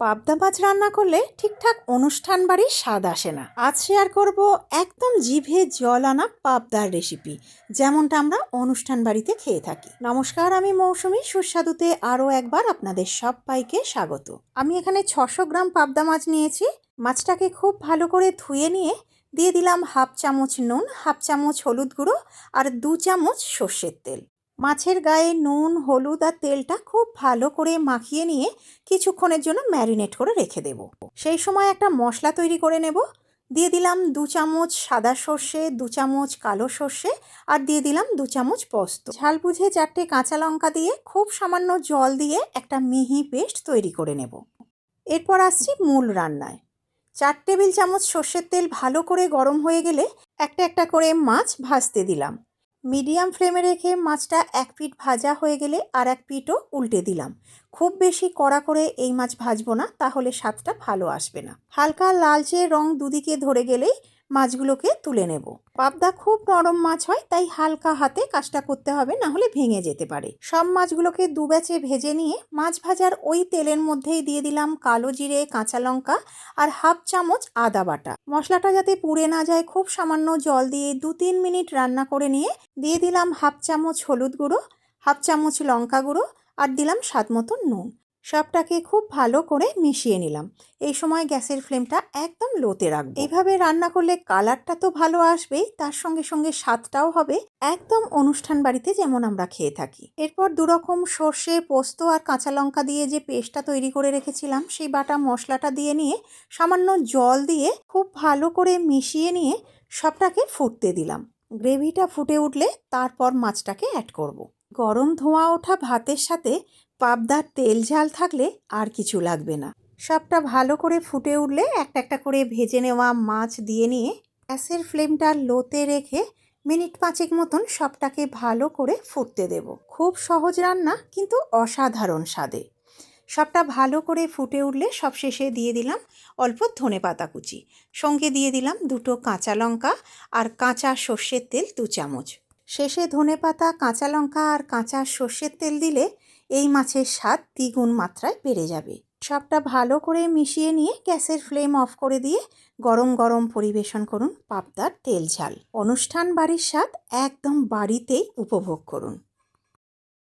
পাবদা মাছ রান্না করলে ঠিকঠাক অনুষ্ঠান বাড়ির স্বাদ আসে না। আজ শেয়ার করব একদম জিভে জল আনা পাবদার রেসিপি যেমনটা আমরা অনুষ্ঠান বাড়িতে খেয়ে থাকি। নমস্কার, আমি মৌসুমি। সুস্বাদুতে আরও একবার আপনাদের সবাইকে স্বাগত। আমি এখানে ছশো গ্রাম পাবদা মাছ নিয়েছি। মাছটাকে খুব ভালো করে ধুয়ে নিয়ে দিয়ে দিলাম হাফ চামচ নুন, হাফ চামচ হলুদ গুঁড়ো আর দু চামচ সর্ষের তেল। মাছের গায়ে নুন, হলুদ আর তেলটা খুব ভালো করে মাখিয়ে নিয়ে কিছুক্ষণের জন্য ম্যারিনেট করে রেখে দেব। সেই সময় একটা মশলা তৈরি করে নেব। দিয়ে দিলাম দু চামচ সাদা সর্ষে, দু চামচ কালো সর্ষে আর দিয়ে দিলাম দু চামচ পোস্ত। ঝাল বুঝে চারটে কাঁচা লঙ্কা দিয়ে খুব সামান্য জল দিয়ে একটা মিহি পেস্ট তৈরি করে নেব। এরপর আসছি মূল রান্নায়। চার টেবিল চামচ সর্ষের তেল ভালো করে গরম হয়ে গেলে একটা একটা করে মাছ ভাজতে দিলাম। মিডিয়াম ফ্লেমে রেখে মাছটা এক পিঠ ভাজা হয়ে গেলে আর এক পিঠও উল্টে দিলাম। খুব বেশি কড়া করে এই মাছ ভাজবো না, তাহলে স্বাদটা ভালো আসবে না। হালকা লালচে রং দুদিকে ধরে গেলেই মাছগুলোকে তুলে নেব। পাবদা খুব নরম মাছ হয়, তাই হালকা হাতে কাজটা করতে হবে, না হলে ভেঙে যেতে পারে। সব মাছগুলোকে দু ব্যাচে ভেজে নিয়ে মাছ ভাজার ওই তেলের মধ্যেই দিয়ে দিলাম কালো জিরে, কাঁচা লঙ্কা আর হাফ চামচ আদা বাটা। মশলাটা যাতে পুড়ে না যায়, খুব সামান্য জল দিয়ে দু তিন মিনিট রান্না করে নিয়ে দিয়ে দিলাম হাফ চামচ হলুদ গুঁড়ো, হাফ চামচ লঙ্কা গুঁড়ো আর দিলাম স্বাদ মতো নুন। সবটাকে খুব ভালো করে মিশিয়ে নিলাম। এই সময় গ্যাসের ফ্লেমটা একদম লোতে রাখব। এইভাবে রান্না করলে কালারটা তো ভালো আসবেই, তার সঙ্গে সঙ্গে স্বাদটাও হবে। একদম অনুষ্ঠান বাড়িতে যেমন আমরা খেয়ে থাকি। এরপর দুরকম সর্ষে, পোস্ত আর কাঁচা লঙ্কা দিয়ে যে পেস্টটা তৈরি করে রেখেছিলাম, সেই বাটা মশলাটা দিয়ে নিয়ে সামান্য জল দিয়ে খুব ভালো করে মিশিয়ে নিয়ে সবটাকে ফুটতে দিলাম। গ্রেভিটা ফুটে উঠলে তারপর মাছটাকে অ্যাড করব। গরম ধোঁয়া ওঠা ভাতের সাথে পাবদার তেল ঝাল থাকলে আর কিছু লাগবে না। সবটা ভালো করে ফুটে উঠলে একটা একটা করে ভেজে নেওয়া মাছ দিয়ে নিয়ে গ্যাসের ফ্লেমটা লোতে রেখে মিনিট পাঁচেক মতন সবটাকে ভালো করে ফুটতে দেব। খুব সহজ রান্না, কিন্তু অসাধারণ স্বাদে। সবটা ভালো করে ফুটে উঠলে সব শেষে দিয়ে দিলাম অল্প ধনে পাতা কুচি। সঙ্গে দিয়ে দিলাম দুটো কাঁচা লঙ্কা আর কাঁচা সর্ষের তেল দু চামচ। শেষে ধনে পাতা কাঁচা লঙ্কা আর কাঁচা সর্ষের তেল দিলে এই মাছের স্বাদ দ্বিগুণ মাত্রায় বেড়ে যাবে। সবটা ভালো করে মিশিয়ে নিয়ে গ্যাসের ফ্লেম অফ করে দিয়ে গরম গরম পরিবেশন করুন পাবদার তেল ঝাল। অনুষ্ঠান বাড়ির স্বাদ একদম বাড়িতেই উপভোগ করুন।